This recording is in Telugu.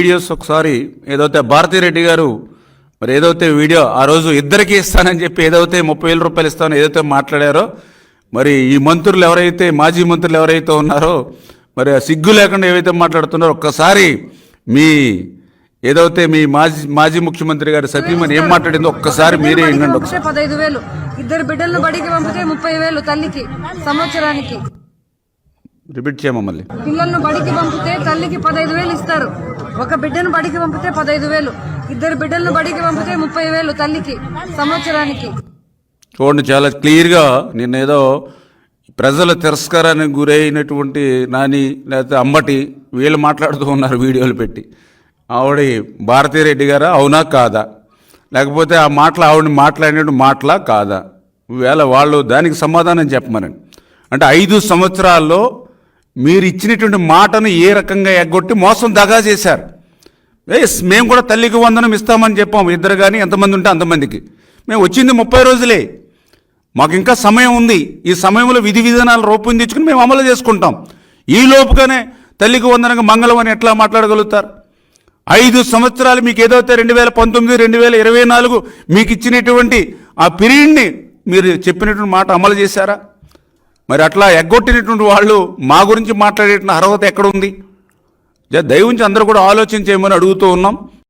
వీడియోస్ ఒకసారి ఏదైతే భారతీ రెడ్డి గారు మరి ఏదైతే వీడియో ఆ రోజు ఇద్దరికి ఇస్తానని చెప్పి ఏదైతే ముప్పై వేల రూపాయలు ఇస్తానో ఏదైతే మాట్లాడారో మరి ఈ మంత్రులు ఎవరైతే మాజీ మంత్రులు ఎవరైతే ఉన్నారో మరి ఆ సిగ్గు లేకుండా ఏవైతే మాట్లాడుతున్నారో ఒక్కసారి మీ ఏదైతే మీ మాజీ మాజీ ముఖ్యమంత్రి గారు సతీమణి ఏం మాట్లాడిందో ఒక్కసారి మీరే వినండి ఒకసారి. పదహైదు వేలు. ఇద్దరు బిడ్డలను బడికి పంపితే ముప్పై వేలు తల్లికి సంవత్సరానికి. రిపీట్ చేయమా మళ్ళీ పిల్లలను బడికి పంపితే తల్లికి పదహైదు వేలు ఇస్తారు. ఒక బిడ్డను బడికి పంపితే పదహైదు వేలు. ఇద్దరు బిడ్డలను బడికి పంపితే ముప్పై వేలు తల్లికి సంవత్సరానికి. చూడండి చాలా క్లియర్గా నిన్న ఏదో ప్రజల తిరస్కారానికి గురైనటువంటి నాని లేకపోతే అమ్మటి వీళ్ళు మాట్లాడుతూ ఉన్నారు వీడియోలు పెట్టి. ఆవిడ భారతీరెడ్డి గారా? అవునా కాదా? లేకపోతే ఆ మాటలు ఆవిడని మాట్లాడినట్టు మాటలా కాదా? వేళ వాళ్ళు దానికి సమాధానం చెప్పమనండి. అంటే ఐదు సంవత్సరాల్లో మీరు ఇచ్చినటువంటి మాటను ఏ రకంగా ఎగ్గొట్టి మోసం దగా చేశారు? ఎస్ మేము కూడా తల్లికి వందనం ఇస్తామని చెప్పాం. ఇద్దరు కానీ ఎంతమంది ఉంటే అంతమందికి. మేము వచ్చింది ముప్పై రోజులే. మాకు ఇంకా సమయం ఉంది. ఈ సమయంలో విధి విధానాలు రూపొందించుకుని మేము అమలు చేసుకుంటాం. ఈ లోపుగానే తల్లికి వందనంగా మంగళం అని ఎట్లా మాట్లాడగలుగుతారు? ఐదు సంవత్సరాలు మీకు ఏదైతే రెండు వేల పంతొమ్మిది రెండు వేల ఇరవై నాలుగు మీకు ఇచ్చినటువంటి ఆ పీరియడ్ని మీరు చెప్పినటువంటి మాట అమలు చేశారా? మరి అట్లా ఎగ్గొట్టినటువంటి వాళ్ళు మా గురించి మాట్లాడేటువంటి అర్హత ఎక్కడ ఉంది? దయవుంచి అందరూ కూడా ఆలోచించేయమని అడుగుతూ ఉన్నాం.